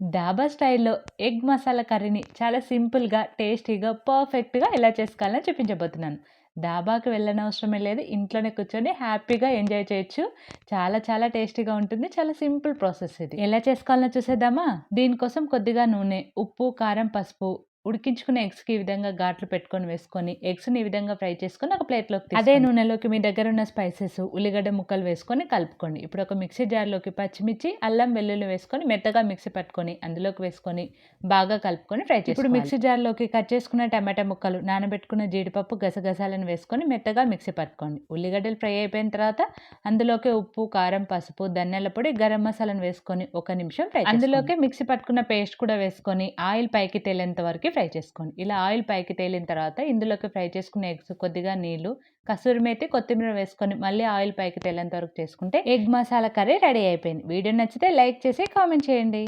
డాబా స్టైల్‌లో ఎగ్ మసాలా కర్రీని చాలా సింపుల్‌గా, టేస్టీగా, పర్ఫెక్ట్‌గా ఎలా చేసుకోవాలో చూపించబోతున్నాను. డాబాకి వెళ్ళనవసరమే లేదు. ఇంట్లోనే కూర్చొని హ్యాపీగా ఎంజాయ్ చేయొచ్చు. చాలా చాలా టేస్టీగా ఉంటుంది. చాలా సింపుల్ ప్రాసెస్ ఇది. ఎలా చేసుకోవాలో చూసేద్దామా? దీనికోసం కొద్దిగా నూనె, ఉప్పు, కారం, పసుపు, ఉడికించుకున్న ఎగ్స్‌కి ఈ విధంగా ఘాట్లు పెట్టుకొని వేసుకొని, ఎగ్స్‌ని ఈ విధంగా ఫ్రై చేసుకొని ఒక ప్లేట్‌లోకి అదే నూనెలోకి మీ దగ్గర ఉన్న స్పైసెస్, ఉల్లిగడ్డ ముక్కలు వేసుకొని కలుపుకోండి. ఇప్పుడు ఒక మిక్సీ జార్‌లోకి పచ్చిమిర్చి, అల్లం వెల్లుల్లి వేసుకొని మెత్తగా మిక్సీ పట్టుకొని అందులోకి వేసుకొని బాగా కలుపుకొని ఫ్రై చేసుకోవాలి. ఇప్పుడు మిక్సీ జార్‌లోకి కట్ చేసుకున్న టమాటా ముక్కలు, నానబెట్టుకున్న జీడిపప్పు, గసగసాలను వేసుకొని మెత్తగా మిక్సీ పట్టుకోండి. ఉల్లిగడ్డలు ఫ్రై అయిపోయిన తర్వాత అందులోకి ఉప్పు, కారం, పసుపు, ధనియాల పొడి, గరం మసాలాను వేసుకొని ఒక నిమిషం ఫ్రై అందులోకి మిక్సీ పట్టుకున్న పేస్ట్ కూడా వేసుకొని ఆయిల్ పైకి తేలేంత వరకు ఫ్రై చేసుకోండి. ఇలా ఆయిల్ పైకి తేలిన తర్వాత ఇందులోకి ఫ్రై చేసుకున్న ఎగ్స్, కొద్దిగా నీళ్ళు, కసూరి మేతి, కొత్తిమీర వేసుకొని మళ్ళీ ఆయిల్ పైకి తేలేంత వరకు చేసుకుంటే ఎగ్ మసాలా కర్రీ రెడీ అయిపోయింది. వీడియో నచ్చితే లైక్ చేసి కామెంట్ చేయండి.